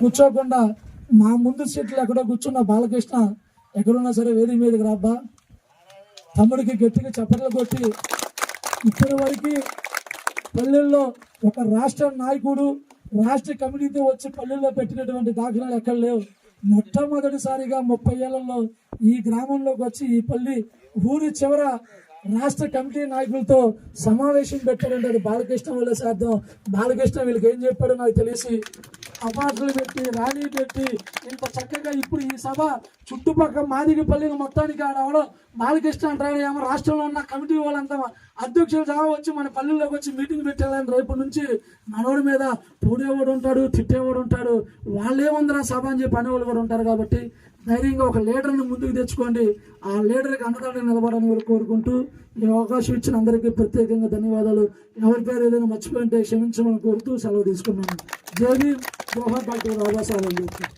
కూర్చోకుండా మా ముందు సీట్లు ఎక్కడో కూర్చున్న బాలకృష్ణ ఎక్కడున్నా సరే వేది మీదకి రాబ్బా తమ్ముడికి గట్టిగా చప్పట్లు కొట్టి ఇప్పటి వరకు పల్లెల్లో ఒక రాష్ట్ర నాయకుడు రాష్ట్ర కమిటీతో వచ్చి పల్లెల్లో పెట్టినటువంటి దాఖలాలు ఎక్కడ లేవు. మొట్టమొదటిసారిగా ముప్పై ఏళ్ళలో ఈ గ్రామంలోకి వచ్చి ఈ పల్లి ఊరి చివర రాష్ట్ర కమిటీ నాయకులతో సమావేశం పెట్టారంటే బాలకృష్ణ వల్ల సాధ్యం బాలకృష్ణ వీళ్ళకి ఏం చెప్పాడో నాకు తెలిసి అవార్డులు పెట్టి ర్యాలీ పెట్టి ఇంత చక్కగా ఇప్పుడు ఈ సభ చుట్టుపక్కల మాదిగపల్లిని మొత్తానికి ఆడవడం బాలకృష్ణ అంటారు ఏమో రాష్ట్రంలో ఉన్న కమిటీ వాళ్ళంతా అధ్యక్షులు చాలా వచ్చి మన పల్లెల్లోకి వచ్చి మీటింగ్ పెట్టాలని రేపు నుంచి మనోడి మీద పూడేవాడు ఉంటాడు తిట్టేవాడు ఉంటాడు. వాళ్ళేముందిరా సభ అని చెప్పి అనేవాళ్ళు కూడా ఉంటారు కాబట్టి ధైర్యంగా ఒక లీడర్ని ముందుకు తెచ్చుకోండి. ఆ లీడర్కి అండదండగా నిలబడని కూడా కోరుకుంటూ ఈ అవకాశం ఇచ్చిన అందరికీ ప్రత్యేకంగా ధన్యవాదాలు. ఎవరి పేరు ఏదైనా మర్చిపోయింటే క్షమించమని కోరుతూ సెలవు తీసుకున్నాను. జై జోహర్ డాక్టర్ బాబాసాహెబ్ అంబేద్కర్